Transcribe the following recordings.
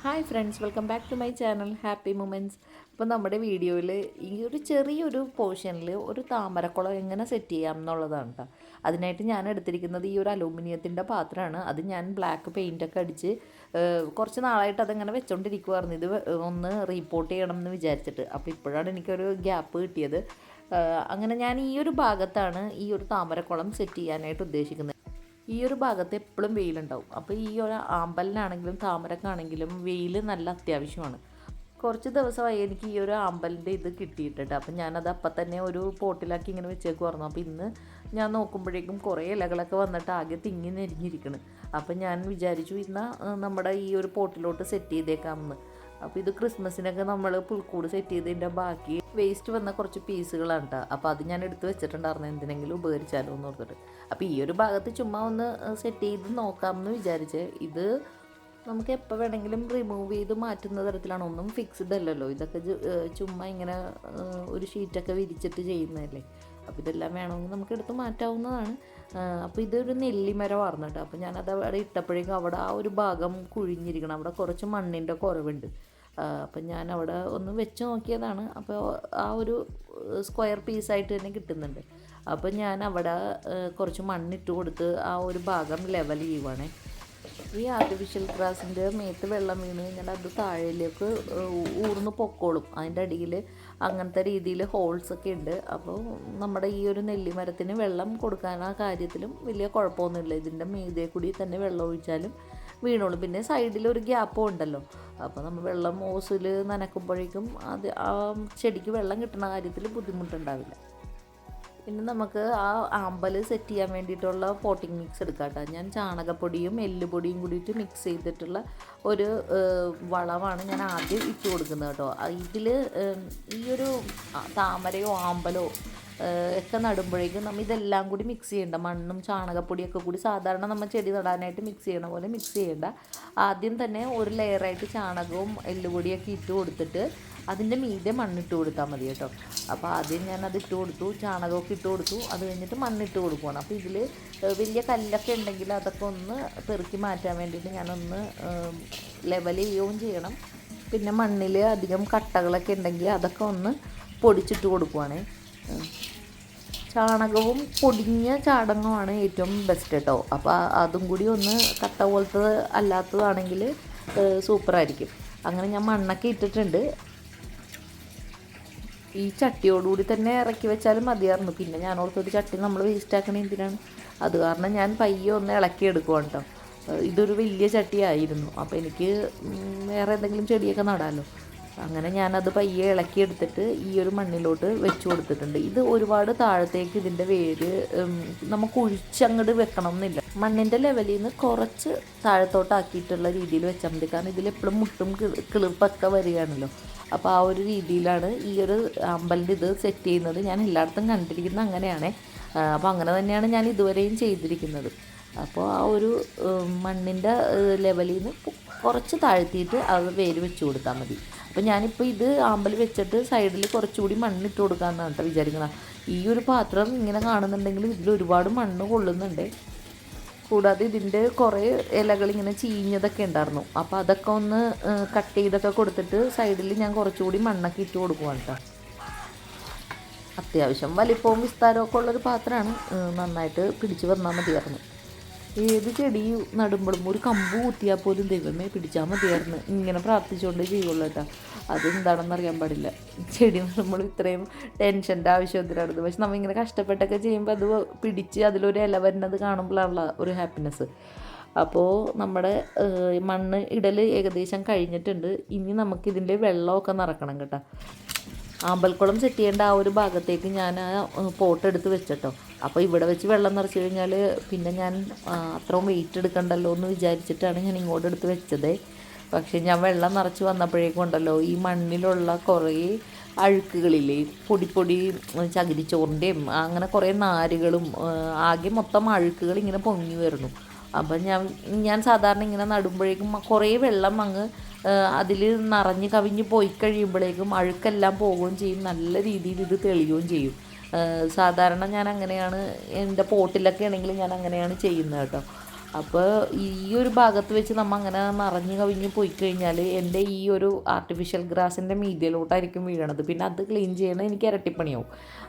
Hi friends welcome back to my channel happy moments അപ്പോൾ നമ്മുടെ വീഡിയോയിൽ ഈ ഒരു ചെറിയൊരു പോർഷനിൽ ഒരു താമരക്കുളം എങ്ങനെ സെറ്റ് ചെയ്യാം എന്നുള്ളതാണ് കേട്ടോ അതിനായിട്ട് ഞാൻ എടുത്തിരിക്കുന്നത് ഈ ഒരു അലൂമിനിയത്തിന്റെ പാത്രമാണ്. അത് ഞാൻ ബ്ലാക്ക് പെയിന്റൊക്കെ അടിച്ച് കുറച്ച് നാളായിട്ട് അതങ്ങനെ വെച്ചോണ്ടിരിക്കുവായിരുന്നു. ഇത് ഒന്ന് റീപ്പോർട്ട് ചെയ്യണം എന്ന് വിചാരിച്ചിട്ട്. അപ്പോൾ ഇപ്പോഴാണ് എനിക്കൊരു ഗ്യാപ്പ് കിട്ടിയത്. അങ്ങനെ ഞാൻ ഈ ഒരു ഭാഗത്താണ് ഈ ഒരു താമരക്കുളം സെറ്റ് ചെയ്യാനായിട്ട് ഉദ്ദേശിക്കുന്നത്. ഈ ഒരു ഭാഗത്ത് എപ്പോഴും വെയിലുണ്ടാവും. അപ്പോൾ ഈ ഒരു ആമ്പലിനാണെങ്കിലും താമരക്കാണെങ്കിലും വെയിൽ നല്ല അത്യാവശ്യമാണ്. കുറച്ച് ദിവസമായി എനിക്ക് ഈ ഒരു ആമ്പലിന്റെ ഇത് കിട്ടിയിട്ടുണ്ട്. അപ്പം ഞാനത് അപ്പം തന്നെ ഒരു പോട്ടിലാക്കി ഇങ്ങനെ വെച്ചേക്കുമായിരുന്നു അപ്പോൾ ഇന്ന് ഞാൻ നോക്കുമ്പോഴേക്കും കുറേ ഇലകളൊക്കെ വന്നിട്ട് ആകെ തിങ്ങി നെരിഞ്ഞിരിക്കണം. അപ്പം ഞാൻ വിചാരിച്ചു ഇന്ന് നമ്മുടെ ഈ ഒരു പോട്ടിലോട്ട് സെറ്റ് ചെയ്തേക്കാമെന്ന്. അപ്പോൾ ഇത് ക്രിസ്മസിനൊക്കെ നമ്മൾ പുൽക്കൂട് സെറ്റ് ചെയ്തതിന്റെ ബാക്കി വേസ്റ്റ് വന്ന കുറച്ച് പീസുകളാണ് കേട്ടോ അപ്പോൾ അത് ഞാൻ എടുത്ത് വെച്ചിട്ടുണ്ടായിരുന്നു. എന്തിനെങ്കിലും ഉപകരിച്ചാലോ എന്ന് ഓർത്തിട്ട്. അപ്പോൾ ഈ ഒരു ഭാഗത്ത് ചുമ്മാ ഒന്ന് സെറ്റ് ചെയ്ത് നോക്കാമെന്ന് വിചാരിച്ച് ഇത് നമുക്ക് എപ്പോൾ വേണമെങ്കിലും റിമൂവ് ചെയ്ത് മാറ്റുന്ന തരത്തിലാണ്. ഒന്നും ഫിക്സ്ഡ് അല്ലല്ലോ. ഇതൊക്കെ ചുമ്മാ ഇങ്ങനെ ഒരു ഷീറ്റൊക്കെ വിരിച്ചിട്ട് ചെയ്യുന്നതല്ലേ. അപ്പോൾ ഇതെല്ലാം വേണമെങ്കിൽ നമുക്ക് എടുത്ത് മാറ്റാവുന്നതാണ്. അപ്പോൾ ഇതൊരു നെല്ലിമരമായിരുന്നു കേട്ടോ അപ്പോൾ ഞാനത് അവിടെ ഇട്ടപ്പോഴേക്കും അവിടെ ആ ഒരു ഭാഗം കുഴിഞ്ഞിരിക്കണം. അവിടെ കുറച്ച് മണ്ണിന്റെ കുറവുണ്ട്. അപ്പം ഞാൻ അവിടെ ഒന്ന് വെച്ച് നോക്കിയതാണ്. അപ്പോൾ ആ ഒരു സ്ക്വയർ പീസായിട്ട് തന്നെ കിട്ടുന്നുണ്ട്. അപ്പോൾ ഞാൻ അവിടെ കുറച്ച് മണ്ണിട്ട് കൊടുത്ത് ആ ഒരു ഭാഗം ലെവൽ ചെയ്യുവാണേ. ഈ ആർട്ടിഫിഷ്യൽ ഗ്രാസിന്റെ മേത്ത് വെള്ളം വീണ് കഴിഞ്ഞാൽ അത് താഴേലേക്ക് ഊർന്ന് പൊക്കോളും. അതിന്റെ അടിയിൽ അങ്ങനത്തെ രീതിയിൽ ഹോൾസ് ഒക്കെ ഉണ്ട്. അപ്പോൾ നമ്മുടെ ഈ ഒരു നെല്ലിമരത്തിന് വെള്ളം കൊടുക്കാൻ ആ കാര്യത്തിലും വലിയ കുഴപ്പമൊന്നുമില്ല. ഇതിന്റെ മീതെ കൂടി തന്നെ വെള്ളം ഒഴിച്ചാലും വീണോളും പിന്നെ സൈഡിൽ ഒരു ഗ്യാപ്പും ഉണ്ടല്ലോ. അപ്പോൾ നമ്മൾ വെള്ളം ഓസിൽ നനക്കുമ്പോഴേക്കും അത് ആ ചെടിക്ക് വെള്ളം കിട്ടുന്ന കാര്യത്തിൽ ബുദ്ധിമുട്ടുണ്ടാവില്ല. പിന്നെ നമുക്ക് ആ ആമ്പൽ സെറ്റ് ചെയ്യാൻ വേണ്ടിയിട്ടുള്ള പോട്ടിംഗ് മിക്സ് എടുക്കാട്ടോ കേട്ടോ. ഞാൻ ചാണകപ്പൊടിയും എല്ലുപൊടിയും കൂടിയിട്ട് മിക്സ് ചെയ്തിട്ടുള്ള ഒരു വളമാണ് ഞാൻ ആദ്യം ഇട്ട് കൊടുക്കുന്നത് കേട്ടോ. ഇതിൽ ഈ ഒരു താമരയോ ആമ്പലോ ഒക്കെ നടുമ്പോഴേക്കും നമ്മൾ ഇതെല്ലാം കൂടി മിക്സ് ചെയ്യേണ്ട. മണ്ണും ചാണകപ്പൊടിയൊക്കെ കൂടി സാധാരണ നമ്മൾ ചെടി നടാനായിട്ട് മിക്സ് ചെയ്യണ പോലെ മിക്സ് ചെയ്യേണ്ട. ആദ്യം തന്നെ ഒരു ലെയറായിട്ട് ചാണകവും എല്ലുപൊടിയൊക്കെ ഇട്ട് കൊടുത്തിട്ട് അതിന്റെ മീതെ മണ്ണിട്ട് കൊടുത്താൽ മതി കേട്ടോ. അപ്പോൾ ആദ്യം ഞാൻ അത് ഇട്ട് കൊടുത്തു ചാണകമൊക്കെ ഇട്ട് കൊടുത്തു. അത് കഴിഞ്ഞിട്ട് മണ്ണിട്ട് കൊടുക്കുകയാണ് അപ്പോൾ ഇതിൽ വലിയ കല്ലൊക്കെ ഉണ്ടെങ്കിൽ അതൊക്കെ ഒന്ന് പെറുക്കി മാറ്റാൻ വേണ്ടിയിട്ട് ഞാനൊന്ന് ലെവൽ ചെയ്യുകയും ചെയ്യണം. പിന്നെ മണ്ണിൽ അധികം കട്ടകളൊക്കെ ഉണ്ടെങ്കിൽ അതൊക്കെ ഒന്ന് പൊടിച്ചിട്ട് കൊടുക്കുവാണേ. ചാണകവും പൊടിഞ്ഞ ചാണകമാണ് ഏറ്റവും ബെസ്റ്റ് കേട്ടോ അപ്പോൾ അതും കൂടി ഒന്ന് കട്ട പോലത്തെ അല്ലാത്തതാണെങ്കിൽ സൂപ്പറായിരിക്കും. അങ്ങനെ ഞാൻ മണ്ണൊക്കെ ഇട്ടിട്ടുണ്ട്. ഈ ചട്ടിയോടുകൂടി തന്നെ ഇറക്കി വെച്ചാലും മതിയായിരുന്നു. പിന്നെ ഞാൻ ഓർത്തൊരു ചട്ടി നമ്മൾ വേസ്റ്റ് ആക്കണ എന്തിനാണ്? അത് കാരണം ഞാൻ പയ്യെ ഒന്ന് ഇളക്കി എടുക്കുവാണ് കേട്ടോ ഇതൊരു വലിയ ചട്ടിയായിരുന്നു. അപ്പോൾ എനിക്ക് വേറെ എന്തെങ്കിലും ചെടിയൊക്കെ നടാമല്ലോ അങ്ങനെ ഞാനത് പയ്യെ ഇളക്കിയെടുത്തിട്ട് ഈ ഒരു മണ്ണിലോട്ട് വെച്ച് കൊടുത്തിട്ടുണ്ട്. ഇത് ഒരുപാട് താഴത്തേക്ക് ഇതിന്റെ വേര് നമുക്ക് ഒഴിച്ചങ്ങോട്ട് വെക്കണം എന്നില്ല മണ്ണിന്റെ ലെവലിൽ നിന്ന് കുറച്ച് താഴത്തോട്ടാക്കിയിട്ടുള്ള രീതിയിൽ വെച്ചാൽ മതി. കാരണം ഇതിലെപ്പോഴും മുട്ടും കിളി- കിളിർപ്പൊക്കെ വരികയാണല്ലോ. അപ്പോൾ ആ ഒരു രീതിയിലാണ് ഈ ഒരു അമ്പലിന്റെ ഇത് സെറ്റ് ചെയ്യുന്നത്. ഞാൻ എല്ലായിടത്തും കണ്ടിരിക്കുന്നത് അങ്ങനെയാണ്. അപ്പോൾ അങ്ങനെ തന്നെയാണ് ഞാൻ ഇതുവരെയും ചെയ്തിരിക്കുന്നത്. അപ്പോൾ ആ ഒരു മണ്ണിന്റെ ലെവലിൽ നിന്ന് കുറച്ച് താഴ്ത്തിയിട്ട് അത് വേര് വെച്ച് കൊടുത്താൽ മതി. അപ്പോൾ ഞാനിപ്പോൾ ഇത് ആമ്പൽ വെച്ചിട്ട് സൈഡിൽ കുറച്ചുകൂടി മണ്ണിട്ട് കൊടുക്കാമെന്നാണ് കേട്ടോ വിചാരിക്കുന്നത് ഈ ഒരു പാത്രം ഇങ്ങനെ കാണുന്നുണ്ടെങ്കിൽ ഇതിൽ ഒരുപാട് മണ്ണ് കൊള്ളുന്നുണ്ട്. കൂടാതെ ഇതിന്റെ കുറേ ഇലകൾ ഇങ്ങനെ ചീഞ്ഞതൊക്കെ ഉണ്ടായിരുന്നു. അപ്പോൾ അതൊക്കെ ഒന്ന് കട്ട് ചെയ്തൊക്കെ കൊടുത്തിട്ട് സൈഡിൽ ഞാൻ കുറച്ചുകൂടി മണ്ണൊക്കെ ഇട്ട് കൊടുക്കുവാണ് കേട്ടോ. അത്യാവശ്യം വലിപ്പവും വിസ്താരവും ഒക്കെ ഉള്ളൊരു പാത്രമാണ്. നന്നായിട്ട് പിടിച്ച് വന്നാൽ മതിയായിരുന്നു. ഏത് ചെടി നടുമ്പോഴും ഒരു കമ്പ് കുത്തിയാൽ പോലും ദൈവമേ പിടിച്ചാൽ മതിയായിരുന്നു. ഇങ്ങനെ പ്രാർത്ഥിച്ചുകൊണ്ട് ചെയ്യുള്ളൂ കേട്ടോ. അതെന്താണെന്ന് അറിയാൻ പാടില്ല. ചെടി നമ്മൾ ഇത്രയും ടെൻഷന്റെ ആവശ്യം എന്തിനാണ് പക്ഷെ നമ്മൾ ഇങ്ങനെ കഷ്ടപ്പെട്ടൊക്കെ ചെയ്യുമ്പോൾ അത് പിടിച്ച് അതിലൊരു ഇല വരുന്നത് കാണുമ്പോഴാണുള്ള ഒരു ഹാപ്പിനെസ് അപ്പോൾ നമ്മുടെ മണ്ണ് ഇടൽ ഏകദേശം കഴിഞ്ഞിട്ടുണ്ട്. ഇനി നമുക്കിതിന്റെ വെള്ളമൊക്കെ നിറക്കണം കേട്ടോ. ആമ്പൽക്കുളം സെറ്റ് ചെയ്യേണ്ട ആ ഒരു ഭാഗത്തേക്ക് ഞാൻ ആ പോട്ട് എടുത്ത് വെച്ചിട്ടോ. അപ്പോൾ ഇവിടെ വെച്ച് വെള്ളം നിറച്ച് കഴിഞ്ഞാൽ പിന്നെ ഞാൻ അത്രയും വെയിറ്റ് എടുക്കണ്ടല്ലോ എന്ന് വിചാരിച്ചിട്ടാണ് ഞാൻ ഇങ്ങോട്ട് എടുത്ത് വെച്ചത്. പക്ഷേ ഞാൻ വെള്ളം നിറച്ച് വന്നപ്പോഴേക്കും ഉണ്ടല്ലോ ഈ മണ്ണിലുള്ള കുറേ അഴുക്കുകളില്ലേ പൊടിപ്പൊടി പൊടി ചകിരിച്ചോറിന്റെയും അങ്ങനെ കുറേ നാരുകളും ആകെ മൊത്തം അഴുക്കുകൾ ഇങ്ങനെ പൊങ്ങി വരുന്നു. അപ്പം ഞാൻ ഞാൻ സാധാരണ ഇങ്ങനെ നടുമ്പോഴേക്കും കുറേ വെള്ളം അങ്ങ് അതിൽ നിറഞ്ഞ് കവിഞ്ഞ് പോയി കഴിയുമ്പോഴേക്കും അഴുക്കെല്ലാം പോവുകയും ചെയ്യും നല്ല രീതിയിൽ ഇത് തെളിയുകയും ചെയ്യും. സാധാരണ ഞാൻ അങ്ങനെയാണ് എന്റെ പോട്ടിലൊക്കെ ആണെങ്കിൽ ഞാൻ അങ്ങനെയാണ് ചെയ്യുന്നത് കേട്ടോ. അപ്പോൾ ഈ ഒരു ഭാഗത്ത് വെച്ച് നമ്മൾ അങ്ങനെ മറിഞ്ഞ് കവിഞ്ഞ് പോയി കഴിഞ്ഞാൽ എന്റെ ഈ ഒരു ആർട്ടിഫിഷ്യൽ ഗ്രാസിന്റെ മീതിയിലോട്ടായിരിക്കും വീഴണത്. പിന്നെ അത് ക്ലീൻ ചെയ്യണം എനിക്ക് ഇരട്ടിപ്പണിയാവും.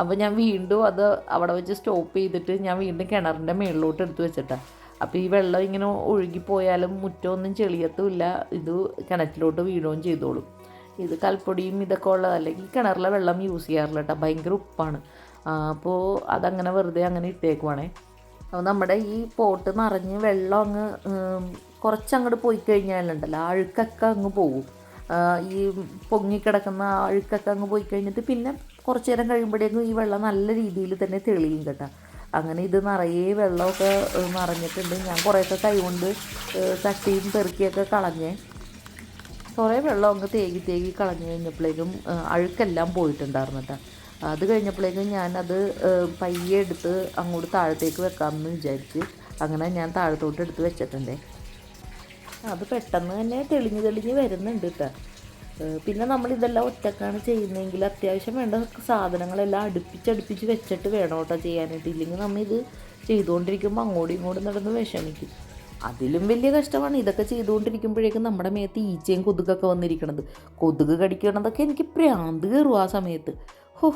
അപ്പോൾ ഞാൻ വീണ്ടും അത് അവിടെ വെച്ച് സ്റ്റോപ്പ് ചെയ്തിട്ട് ഞാൻ വീണ്ടും കിണറിന്റെ മുകളിലോട്ട് എടുത്തു വെച്ചിട്ടാണ് അപ്പോൾ ഈ വെള്ളം ഇങ്ങനെ ഒഴുകിപ്പോയാലും മുറ്റമൊന്നും ചെളിയത്തുമില്ല. ഇത് കിണറ്റിലോട്ട് വീഴുകയും ചെയ്തോളും. ഇത് കൽപ്പൊടിയും ഇതൊക്കെ ഉള്ളത് അല്ലെങ്കിൽ കിണറിലെ വെള്ളം യൂസ് ചെയ്യാറില്ല കേട്ടോ. ഭയങ്കര ഉപ്പാണ്. അപ്പോൾ അതങ്ങനെ വെറുതെ അങ്ങനെ ഇട്ടേക്കുവാണേ. അപ്പോൾ നമ്മുടെ ഈ പോട്ട് നിറഞ്ഞ് വെള്ളം അങ്ങ് കുറച്ചങ്ങോട്ട് പോയി കഴിഞ്ഞാലുണ്ടല്ലോ അഴുക്കൊക്കെ അങ്ങ് പോകും ഈ പൊങ്ങിക്കിടക്കുന്ന അഴുക്കൊക്കെ അങ്ങ് പോയി കഴിഞ്ഞിട്ട് പിന്നെ കുറച്ച് നേരം കഴിയുമ്പോഴേക്കും ഈ വെള്ളം നല്ല രീതിയിൽ തന്നെ തെളിയും കേട്ടോ. അങ്ങനെ ഇത് നിറയെ വെള്ളമൊക്കെ നിറഞ്ഞിട്ടുണ്ട്. ഞാൻ കുറേയൊക്കെ കൈകൊണ്ട് തട്ടിയും പെറുക്കിയൊക്കെ കളഞ്ഞേ കുറേ വെള്ളം അങ്ങ് തേകി തേകി കളഞ്ഞു കഴിഞ്ഞപ്പോഴേക്കും അഴുക്കെല്ലാം പോയിട്ടുണ്ടായിരുന്നു കേട്ടോ. അത് കഴിഞ്ഞപ്പോഴേക്കും ഞാനത് പയ്യെ എടുത്ത് അങ്ങോട്ട് താഴത്തേക്ക് വെക്കാമെന്ന് വിചാരിച്ച് അങ്ങനെ ഞാൻ താഴത്തോട്ട് എടുത്ത് വെച്ചിട്ടുണ്ട്. അത് പെട്ടെന്ന് തന്നെ തെളിഞ്ഞ് തെളിഞ്ഞ് വരുന്നുണ്ട് കേട്ടോ പിന്നെ നമ്മൾ ഇതെല്ലാം ഒറ്റക്കാണ് ചെയ്യുന്നതെങ്കിൽ അത്യാവശ്യം വേണ്ട സാധനങ്ങളെല്ലാം അടുപ്പിച്ചടുപ്പിച്ച് വെച്ചിട്ട് വേണം കേട്ടോ ചെയ്യാനായിട്ട്. ഇല്ലെങ്കിൽ നമ്മൾ ഇത് ചെയ്തുകൊണ്ടിരിക്കുമ്പോൾ അങ്ങോട്ടും ഇങ്ങോട്ടും നടന്ന് വിഷമിക്കും. അതിലും വലിയ കഷ്ടമാണ്. ഇതൊക്കെ ചെയ്തുകൊണ്ടിരിക്കുമ്പോഴേക്കും നമ്മുടെ മേത്ത് ഈച്ചയും കൊതുകൊക്കെ വന്നിരിക്കണത്. കൊതുക് കടിക്കണതൊക്കെ എനിക്ക് പ്രാന്ത് കയറും ആ സമയത്ത്. ഹോ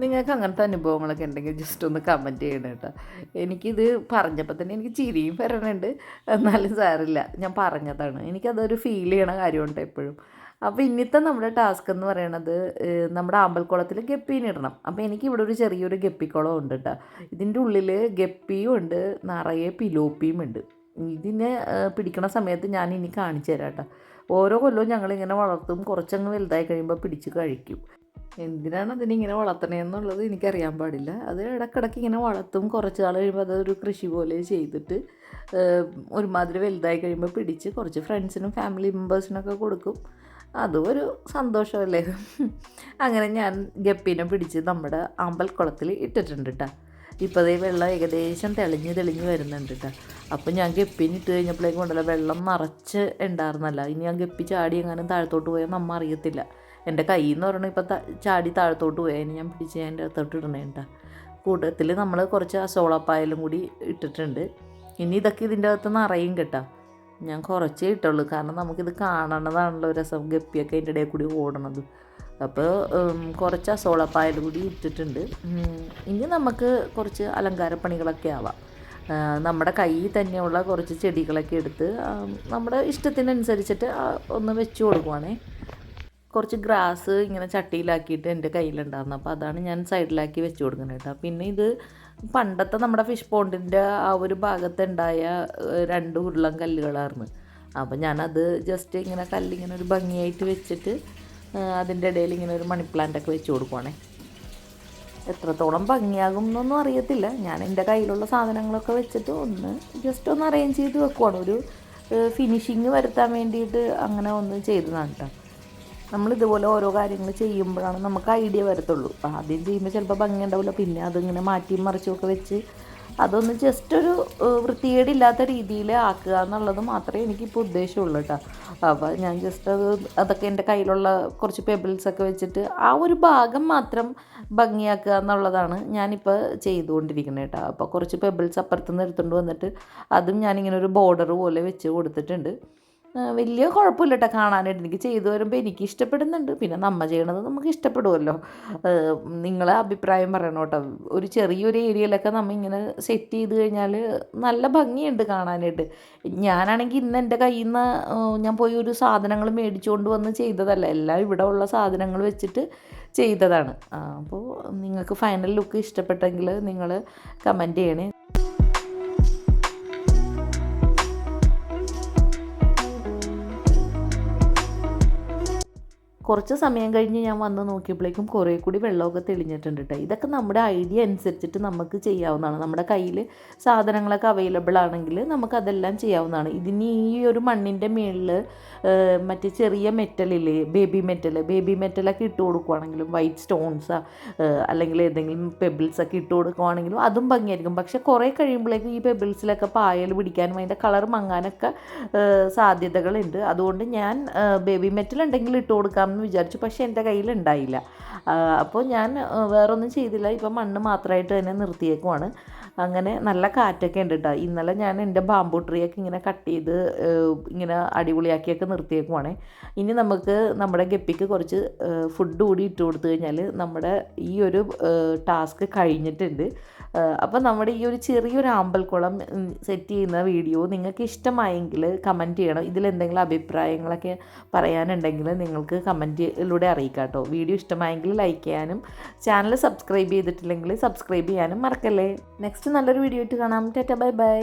നിങ്ങൾക്ക് അങ്ങനത്തെ അനുഭവങ്ങളൊക്കെ ഉണ്ടെങ്കിൽ ജസ്റ്റ് ഒന്ന് കമന്റ് ചെയ്യണം കേട്ടോ. എനിക്കിത് പറഞ്ഞപ്പോൾ തന്നെ എനിക്ക് ചിരിയും വരണുണ്ട്. എന്നാലും സാറില്ല ഞാൻ പറഞ്ഞതാണ്. എനിക്കതൊരു ഫീൽ ചെയ്യണ കാര്യമുണ്ട് എപ്പോഴും. അപ്പോൾ ഇന്നത്തെ നമ്മുടെ ടാസ്ക് എന്ന് പറയണത് നമ്മുടെ ആമ്പൽക്കുളത്തിൽ ഗപ്പീനെ ഇടണം. അപ്പോൾ എനിക്ക് ഇവിടെ ഒരു ചെറിയൊരു ഗപ്പിക്കുളം ഉണ്ട് കേട്ടോ. ഇതിന്റെ ഉള്ളിൽ ഗപ്പിയും ഉണ്ട് നിറയെ പിലോപ്പിയും ഉണ്ട്. ഇതിനെ പിടിക്കണ സമയത്ത് ഞാൻ ഇനി കാണിച്ചു തരാം കേട്ടോ. ഓരോ കൊല്ലവും ഞങ്ങളിങ്ങനെ വളർത്തും കുറച്ചങ്ങ് വലുതായി കഴിയുമ്പോൾ പിടിച്ച് കഴിക്കും. എന്തിനാണ് അതിനിങ്ങനെ വളർത്തണേന്നുള്ളത് എനിക്കറിയാൻ പാടില്ല. അത് ഇടക്കിടക്ക് ഇങ്ങനെ വളർത്തും. കുറച്ച് നാൾ കഴിയുമ്പോൾ അതൊരു കൃഷി പോലെ ചെയ്തിട്ട് ഒരുമാതിരി വലുതായി കഴിയുമ്പോൾ പിടിച്ച് കുറച്ച് ഫ്രണ്ട്സിനും ഫാമിലി മെമ്പേഴ്സിനൊക്കെ കൊടുക്കും. അതും ഒരു സന്തോഷമല്ലേ? അങ്ങനെ ഞാൻ ഗപ്പീനെ പിടിച്ച് നമ്മുടെ അമ്പൽക്കുളത്തിൽ ഇട്ടിട്ടുണ്ട് കേട്ടോ ഇപ്പോൾ അതേ വെള്ളം ഏകദേശം തെളിഞ്ഞ് തെളിഞ്ഞ് വരുന്നുണ്ട് കേട്ടോ അപ്പോൾ ഞാൻ ഗപ്പീനെ ഇട്ട് കഴിഞ്ഞപ്പോഴേക്കും ഉണ്ടല്ലോ വെള്ളം നിറച്ച് ഉണ്ടായിരുന്നല്ല. ഇനി ഞാൻ ഗപ്പി ചാടി എങ്ങാനും താഴത്തോട്ട് പോയാൽ നമ്മ അറിയത്തില്ല. എന്റെ കയ്യിൽ നിന്ന് പറയണത് ഇപ്പം ചാടി താഴത്തോട്ട് പോയി അതിന് ഞാൻ പിടിച്ച് ഞാൻ എന്റെ അകത്തോട്ട് ഇടണേ കേട്ടോ കൂട്ടത്തിൽ നമ്മൾ കുറച്ച് അസോളപ്പായലും കൂടി ഇട്ടിട്ടുണ്ട്. ഇനി ഇതൊക്കെ ഇതിന്റെ അകത്ത് നിറയും കേട്ടോ. ഞാൻ കുറച്ചേ ഇട്ടുള്ളൂ. കാരണം നമുക്കിത് കാണണതാണല്ലോ രസം ഗപ്പിയൊക്കെ അതിന്റെ ഇടയിൽ കൂടി ഓടണത്. അപ്പോൾ കുറച്ച് അസോളപ്പായാലും കൂടി ഇട്ടിട്ടുണ്ട്. ഇനി നമുക്ക് കുറച്ച് അലങ്കാരപ്പണികളൊക്കെ ആവാം. ആ, നമ്മുടെ കയ്യിൽ തന്നെയുള്ള കുറച്ച് ചെടികളൊക്കെ എടുത്ത് നമ്മുടെ ഇഷ്ടത്തിനനുസരിച്ചിട്ട് ഒന്ന് വെച്ച് കൊടുക്കുവാണേ. കുറച്ച് ഗ്രാസ് ഇങ്ങനെ ചട്ടിയിലാക്കിയിട്ട് എന്റെ കയ്യിലുണ്ടായിരുന്നു. അപ്പോൾ അതാണ് ഞാൻ സൈഡിലാക്കി വെച്ച് കൊടുക്കുന്നത് കേട്ടോ. പിന്നെ ഇത് പണ്ടത്തെ നമ്മുടെ ഫിഷ് പോണ്ടിന്റെ ആ ഒരു ഭാഗത്തുണ്ടായ രണ്ട് ഉരുളം കല്ലുകളായിരുന്നു. അപ്പോൾ ഞാനത് ജസ്റ്റ് ഇങ്ങനെ കല്ലിങ്ങനെ ഒരു ഭംഗിയായിട്ട് വെച്ചിട്ട് അതിന്റെ ഇടയിൽ ഇങ്ങനെ ഒരു മണി പ്ലാന്റൊക്കെ വെച്ച് കൊടുക്കുവാണേ. എത്രത്തോളം ഭംഗിയാകും എന്നൊന്നും അറിയത്തില്ല. ഞാൻ എന്റെ കയ്യിലുള്ള സാധനങ്ങളൊക്കെ വെച്ചിട്ട് ഒന്ന് ജസ്റ്റ് ഒന്ന് അറേഞ്ച് ചെയ്ത് വെക്കുവാണ്. ഒരു ഫിനിഷിങ് വരുത്താൻ വേണ്ടിയിട്ട് അങ്ങനെ ഒന്ന് ചെയ്തതാണ് കേട്ടോ. നമ്മൾ ഇതുപോലെ ഓരോ കാര്യങ്ങൾ ചെയ്യുമ്പോഴാണ് നമുക്ക് ഐഡിയ വരത്തുള്ളൂ. ആദ്യം ചെയ്യുമ്പോൾ ചിലപ്പോൾ ഭംഗി ഉണ്ടാവില്ല പിന്നെ അതിങ്ങനെ മാറ്റിയും മറിച്ചുമൊക്കെ വെച്ച് അതൊന്ന് ജസ്റ്റ് ഒരു വൃത്തികേടില്ലാത്ത രീതിയിൽ ആക്കുക എന്നുള്ളത് മാത്രമേ എനിക്കിപ്പോൾ ഉദ്ദേശമുള്ളൂ കേട്ടോ അപ്പോൾ ഞാൻ ജസ്റ്റ് അത് അതൊക്കെ എന്റെ കയ്യിലുള്ള കുറച്ച് പെബിൾസൊക്കെ വെച്ചിട്ട് ആ ഒരു ഭാഗം മാത്രം ഭംഗിയാക്കുക എന്നുള്ളതാണ് ഞാനിപ്പോൾ ചെയ്തുകൊണ്ടിരിക്കുന്നത് കേട്ടോ അപ്പോൾ കുറച്ച് പെബിൾസ് അപ്പുറത്തുനിന്ന് എടുത്തുകൊണ്ട് വന്നിട്ട് അതും ഞാനിങ്ങനെ ഒരു ബോർഡർ പോലെ വെച്ച് കൊടുത്തിട്ടുണ്ട്. വലിയ കുഴപ്പമില്ല കേട്ടോ കാണാനായിട്ട്. എനിക്ക് ചെയ്തു വരുമ്പോൾ എനിക്ക് ഇഷ്ടപ്പെടുന്നുണ്ട്. പിന്നെ നമ്മൾ ചെയ്യണത് നമുക്ക് ഇഷ്ടപ്പെടുമല്ലോ നിങ്ങളെ അഭിപ്രായം പറയണം കേട്ടോ. ഒരു ചെറിയൊരു ഏരിയയിലൊക്കെ നമ്മൾ ഇങ്ങനെ സെറ്റ് ചെയ്ത് കഴിഞ്ഞാൽ നല്ല ഭംഗിയുണ്ട് കാണാനായിട്ട്. ഞാനാണെങ്കിൽ ഇന്ന് എന്റെ കയ്യിൽ നിന്ന് ഞാൻ പോയി ഒരു സാധനങ്ങൾ മേടിച്ചുകൊണ്ട് വന്ന് ചെയ്തതല്ല. എല്ലാം ഇവിടെ ഉള്ള സാധനങ്ങൾ വെച്ചിട്ട് ചെയ്തതാണ്. അപ്പോൾ നിങ്ങൾക്ക് ഫൈനൽ ലുക്ക് ഇഷ്ടപ്പെട്ടെങ്കിൽ നിങ്ങൾ കമന്റ് ചെയ്യണേ. കുറച്ച് സമയം കഴിഞ്ഞ് ഞാൻ വന്ന് നോക്കിയപ്പോഴേക്കും കുറേ കൂടി വെള്ളമൊക്കെ തെളിഞ്ഞിട്ടുണ്ട് കേട്ടോ ഇതൊക്കെ നമ്മുടെ ഐഡിയ അനുസരിച്ചിട്ട് നമുക്ക് ചെയ്യാവുന്നതാണ്. നമ്മുടെ കയ്യിൽ സാധനങ്ങളൊക്കെ അവൈലബിൾ ആണെങ്കിൽ നമുക്കതെല്ലാം ചെയ്യാവുന്നതാണ്. ഇതിന് ഈ ഒരു മണ്ണിന്റെ മുകളിൽ മറ്റേ ചെറിയ മെറ്റലില്ലേ ബേബി മെറ്റൽ ബേബി മെറ്റലൊക്കെ ഇട്ട് കൊടുക്കുവാണെങ്കിലും വൈറ്റ് സ്റ്റോൺസ് അല്ലെങ്കിൽ ഏതെങ്കിലും പെബിൾസൊക്കെ ഇട്ട് കൊടുക്കുവാണെങ്കിലും അതും ഭംഗിയായിരിക്കും. പക്ഷേ കുറേ കഴിയുമ്പോഴേക്കും ഈ പെബിൾസിലൊക്കെ പായൽ പിടിക്കാനും അതിന്റെ കളർ മങ്ങാനൊക്കെ സാധ്യതകളുണ്ട്. അതുകൊണ്ട് ഞാൻ ബേബി മെറ്റൽ ഉണ്ടെങ്കിൽ ഇട്ട് കൊടുക്കാമെന്ന് വിചാരിച്ചു. പക്ഷേ എന്റെ കയ്യിൽ ഉണ്ടായില്ല. അപ്പോൾ ഞാൻ വേറൊന്നും ചെയ്തില്ല. ഇപ്പം മണ്ണ് മാത്രമായിട്ട് തന്നെ നിർത്തിയേക്കുവാണ്. അങ്ങനെ നല്ല കാറ്റൊക്കെ ഉണ്ട് കേട്ടോ ഇന്നലെ ഞാൻ എന്റെ ബാമ്പു ട്രീയൊക്കെ ഇങ്ങനെ കട്ട് ചെയ്ത് ഇങ്ങനെ അടിപൊളിയാക്കിയൊക്കെ നിർത്തിയേക്കുവാണേ. ഇനി നമുക്ക് നമ്മുടെ ഗപ്പിക്ക് കുറച്ച് ഫുഡ് കൂടി ഇട്ട് കൊടുത്തു കഴിഞ്ഞാൽ നമ്മുടെ ഈ ഒരു ടാസ്ക് കഴിഞ്ഞിട്ടുണ്ട്. അപ്പോൾ നമ്മുടെ ഈ ഒരു ചെറിയൊരു ആമ്പൽക്കുളം സെറ്റ് ചെയ്യുന്ന വീഡിയോ നിങ്ങൾക്ക് ഇഷ്ടമായെങ്കിൽ കമന്റ് ചെയ്യണം. ഇതിലെന്തെങ്കിലും അഭിപ്രായങ്ങളൊക്കെ പറയാനുണ്ടെങ്കിൽ നിങ്ങൾക്ക് കമന്റിലൂടെ അറിയിക്കാം കേട്ടോ വീഡിയോ ഇഷ്ടമായെങ്കിൽ ലൈക്ക് ചെയ്യാനും ചാനൽ സബ്സ്ക്രൈബ് ചെയ്തിട്ടില്ലെങ്കിൽ സബ്സ്ക്രൈബ് ചെയ്യാനും മറക്കല്ലേ. നെക്സ്റ്റ് നല്ലൊരു വീഡിയോ ആയിട്ട് കാണാം. Tata bye bye.